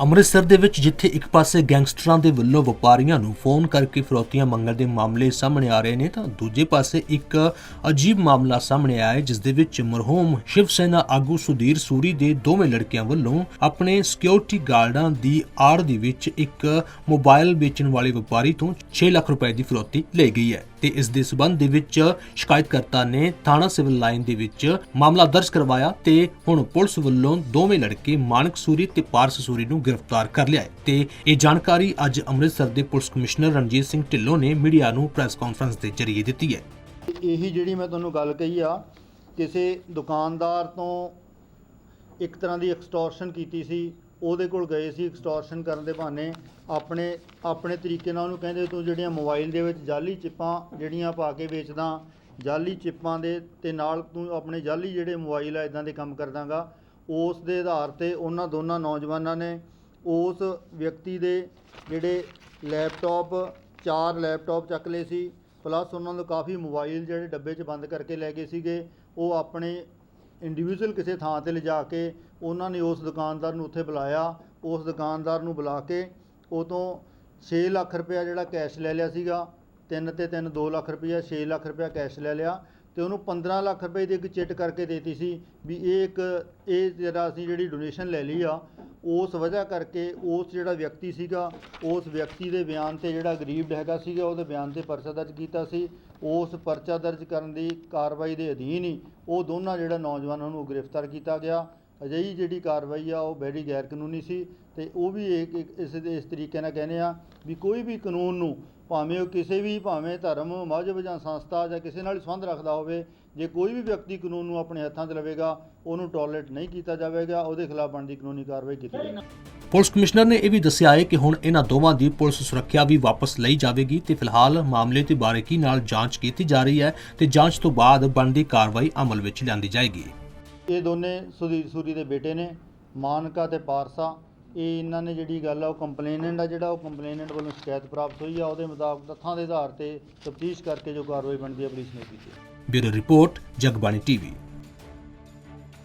ਅੰਮ੍ਰਿਤਸਰ ਦੇ ਵਿੱਚ ਜਿੱਥੇ ਇੱਕ ਪਾਸੇ ਗੈਂਗਸਟਰਾਂ ਦੇ ਵੱਲੋਂ ਵਪਾਰੀਆਂ ਨੂੰ ਫੋਨ ਕਰਕੇ ਫਰੋਤੀਆਂ ਮੰਗਣ ਦੇ ਮਾਮਲੇ ਸਾਹਮਣੇ ਆ ਰਹੇ ਨੇ, ਤਾਂ ਦੂਜੇ ਪਾਸੇ ਇੱਕ ਅਜੀਬ ਮਾਮਲਾ ਸਾਹਮਣੇ ਆਇਆ ਹੈ, ਜਿਸ ਦੇ ਵਿੱਚ ਮਰਹੂਮ ਸ਼ਿਵ ਸੈਨਾ ਆਗੂ ਸੁਧੀਰ ਸੂਰੀ ਦੇ ਦੋਵੇਂ ਲੜਕਿਆਂ ਵੱਲੋਂ ਆਪਣੇ ਸਿਕਿਉਰਿਟੀ ਗਾਰਡਾਂ ਦੀ ਆੜ ਦੇ ਵਿੱਚ ਇੱਕ ਮੋਬਾਈਲ ਵੇਚਣ ਵਾਲੇ ਵਪਾਰੀ ਤੋਂ 6 ਲੱਖ ਰੁਪਏ ਦੀ ਫਰੋਤੀ ਲਈ ਗਈ ਹੈ। ਤੇ ਇਸ ਦੇ ਸਬੰਧ ਦੇ ਵਿੱਚ ਸ਼ਿਕਾਇਤਕਰਤਾ ਨੇ ਥਾਣਾ ਸਿਵਲ ਲਾਈਨ ਦੇ ਵਿੱਚ ਮਾਮਲਾ ਦਰਜ ਕਰਵਾਇਆ ਤੇ ਹੁਣ ਪੁਲਿਸ ਵੱਲੋਂ ਦੋਵੇਂ ਲੜਕੇ ਮਾਨਕ ਸੂਰੀ ਤੇ ਪਾਰਸ ਸੂਰੀ ਨੂੰ ਗ੍ਰਿਫਤਾਰ ਕਰ ਲਿਆ ਹੈ ਤੇ ਇਹ ਜਾਣਕਾਰੀ ਅੱਜ ਅੰਮ੍ਰਿਤਸਰ ਦੇ ਪੁਲਿਸ ਕਮਿਸ਼ਨਰ ਰਣਜੀਤ ਸਿੰਘ ਢਿੱਲੋਂ ਨੇ ਮੀਡੀਆ ਨੂੰ ਪ੍ਰੈਸ ਕਾਨਫਰੰਸ ਦੇ ਜ਼ਰੀਏ ਦਿੱਤੀ ਹੈ। ਇਹੀ ਜਿਹੜੀ ਮੈਂ ਤੁਹਾਨੂੰ ਗੱਲ ਕਹੀ ਆ, ਕਿਸੇ ਦੁਕਾਨਦਾਰ ਤੋਂ ਇੱਕ ਤਰ੍ਹਾਂ ਦੀ ਐਕਸਟੋਰਸ਼ਨ ਕੀਤੀ ਸੀ, ਉਹਦੇ ਕੋਲ ਗਏ ਸੀ ਐਕਸਟੋਰਸ਼ਨ ਕਰਨ ਦੇ ਬਹਾਨੇ, ਆਪਣੇ ਆਪਣੇ ਤਰੀਕੇ ਨਾਲ ਉਹਨੂੰ ਕਹਿੰਦੇ ਤੂੰ ਜਿਹੜੀਆਂ ਮੋਬਾਈਲ ਦੇ ਵਿੱਚ ਜਾਲੀ ਚਿੱਪਾਂ ਜਿਹੜੀਆਂ ਪਾ ਕੇ ਵੇਚਦਾ, ਜਾਲੀ ਚਿੱਪਾਂ ਦੇ, ਤੇ ਨਾਲ ਤੂੰ ਆਪਣੇ ਜਾਲੀ ਜਿਹੜੇ ਮੋਬਾਈਲ ਆ, ਇਦਾਂ ਦੇ ਕੰਮ ਕਰਦਾਗਾ, ਉਸ ਦੇ ਆਧਾਰ ਤੇ ਉਹਨਾਂ ਦੋਨਾਂ ਨੌਜਵਾਨਾਂ ਨੇ ਉਸ ਵਿਅਕਤੀ ਦੇ ਜਿਹੜੇ ਲੈਪਟਾਪ ਚਾਰ ਲੈਪਟਾਪ ਚੱਕ ਲਏ ਸੀ ਪਲੱਸ ਉਹਨਾਂ ਨੂੰ ਕਾਫੀ ਮੋਬਾਈਲ ਜਿਹੜੇ ਡੱਬੇ 'ਚ ਬੰਦ ਕਰਕੇ ਲੈ ਗਏ ਸੀਗੇ, ਉਹ ਆਪਣੇ ਇੰਡੀਵਿਜੂਅਲ ਕਿਸੇ ਥਾਂ ਤੇ ਲਿਜਾ ਕੇ ਉਹਨਾਂ ਨੇ ਉਸ ਦੁਕਾਨਦਾਰ ਨੂੰ ਉੱਥੇ ਬੁਲਾਇਆ, ਉਸ ਦੁਕਾਨਦਾਰ ਨੂੰ ਬੁਲਾ ਕੇ ਉਹ ਤੋਂ 6 ਲੱਖ ਰੁਪਇਆ ਜਿਹੜਾ ਕੈਸ਼ ਲੈ ਲਿਆ ਸੀਗਾ, ਤਿੰਨ ਤੇ ਤਿੰਨ 2 ਲੱਖ ਰੁਪਇਆ 6 ਲੱਖ ਰੁਪਇਆ ਕੈਸ਼ ਲੈ ਲਿਆ ਤੇ ਉਹਨੂੰ 15 ਲੱਖ ਰੁਪਏ ਦੀ ਇੱਕ ਚਿੱਟ ਕਰਕੇ ਦੇਤੀ ਸੀ ਵੀ ਇਹ ਇੱਕ, ਇਹ ਜਿਹੜਾ ਅਸੀਂ ਜਿਹੜੀ ਡੋਨੇਸ਼ਨ ਲੈ ਲਈ ਆ, ਉਸ ਵਜ੍ਹਾ ਕਰਕੇ ਉਸ ਜਿਹੜਾ ਵਿਅਕਤੀ ਸੀਗਾ, ਉਸ ਵਿਅਕਤੀ ਦੇ ਬਿਆਨ ਤੇ ਜਿਹੜਾ ਗਰੀਬ ਹੈਗਾ ਸੀਗਾ, ਉਹਦੇ ਬਿਆਨ ਤੇ ਪਰਚਾ ਦਰਜ ਕੀਤਾ ਸੀ। ਉਸ ਪਰਚਾ ਦਰਜ ਕਰਨ ਦੀ ਕਾਰਵਾਈ ਦੇ ਅਧੀਨ ਹੀ ਉਹ ਦੋਨਾਂ ਜਿਹੜਾ ਨੌਜਵਾਨਾਂ ਨੂੰ ਗ੍ਰਿਫਤਾਰ ਕੀਤਾ ਗਿਆ। ਅਜਿਹੀ ਜਿਹੜੀ ਕਾਰਵਾਈ ਆ, ਉਹ ਬੜੀ ਗੈਰ ਕਾਨੂੰਨੀ ਸੀ ਤੇ ਉਹ ਵੀ ਇੱਕ ਇਸ ਦੇ, ਇਸ ਤਰੀਕੇ ਨਾਲ ਕਹਿੰਦੇ ਆ ਵੀ ਕੋਈ ਵੀ ਕਾਨੂੰਨ ਨੂੰ ਭਾਵੇਂ ਉਹ ਕਿਸੇ ਵੀ ਭਾਵੇਂ ਧਰਮ ਮਜ਼ਹਬ ਜਾਂ ਸੰਸਥਾ ਜਾਂ ਕਿਸੇ ਨਾਲ ਸੰਬੰਧ ਰੱਖਦਾ ਹੋਵੇ ਜੇ ਕੋਈ ਵੀ ਵਿਅਕਤੀ ਕਾਨੂੰਨ ਨੂੰ ਆਪਣੇ ਹੱਥਾਂ 'ਚ ਲਵੇਗਾ ਉਹਨੂੰ ਟੋਲਰੇਟ ਨਹੀਂ ਕੀਤਾ ਜਾਵੇਗਾ ਉਹਦੇ ਖਿਲਾਫ ਬਣਦੀ ਕਾਨੂੰਨੀ ਕਾਰਵਾਈ ਕੀਤੀ ਜਾਵੇਗੀ। ਪੁਲਿਸ ਕਮਿਸ਼ਨਰ ਨੇ ਇਹ ਵੀ ਦੱਸਿਆ ਹੈ ਕਿ ਹੁਣ ਇਹਨਾਂ ਦੋਵਾਂ ਦੀ ਪੁਲਿਸ ਸੁਰੱਖਿਆ ਵੀ ਵਾਪਸ ਲਈ ਜਾਵੇਗੀ ਤੇ ਫਿਲਹਾਲ ਮਾਮਲੇ ਤੇ ਬਾਰੀਕੀ ਨਾਲ ਜਾਂਚ ਕੀਤੀ ਜਾ ਰਹੀ ਹੈ ਤੇ ਜਾਂਚ ਤੋਂ ਬਾਅਦ ਬਣਦੀ ਕਾਰਵਾਈ ਅਮਲ ਵਿੱਚ ਲਿਆਂਦੀ ਜਾਏਗੀ। ਇਹ ਦੋਨੇ ਸੁਧੀਰ ਸੂਰੀ ਦੇ ਬੇਟੇ ਨੇ ਮਾਨਕਾ ਤੇ ਪਾਰਸਾ। ਇਹ ਇਹਨਾਂ ਨੇ ਜਿਹੜੀ ਗੱਲ ਆ, ਉਹ ਕੰਪਲੇਨੈਂਟ ਆ ਜਿਹੜਾ, ਉਹ ਕੰਪਲੇਨੈਂਟ ਵੱਲੋਂ ਸ਼ਿਕਾਇਤ ਪ੍ਰਾਪਤ ਹੋਈ ਆ, ਉਹਦੇ ਮੁਤਾਬਕ ਤੱਥਾਂ ਦੇ ਆਧਾਰ ਤੇ ਤਫਤੀਸ਼ ਕਰਕੇ ਜੋ ਕਾਰਵਾਈ ਬਣਦੀ ਹੈ ਪੁਲਿਸ ਨੇ ਕੀਤੀ ਬਿਊਰੋ ਰਿਪੋਰਟ, ਜਗਬਾਣੀ ਟੀਵੀ।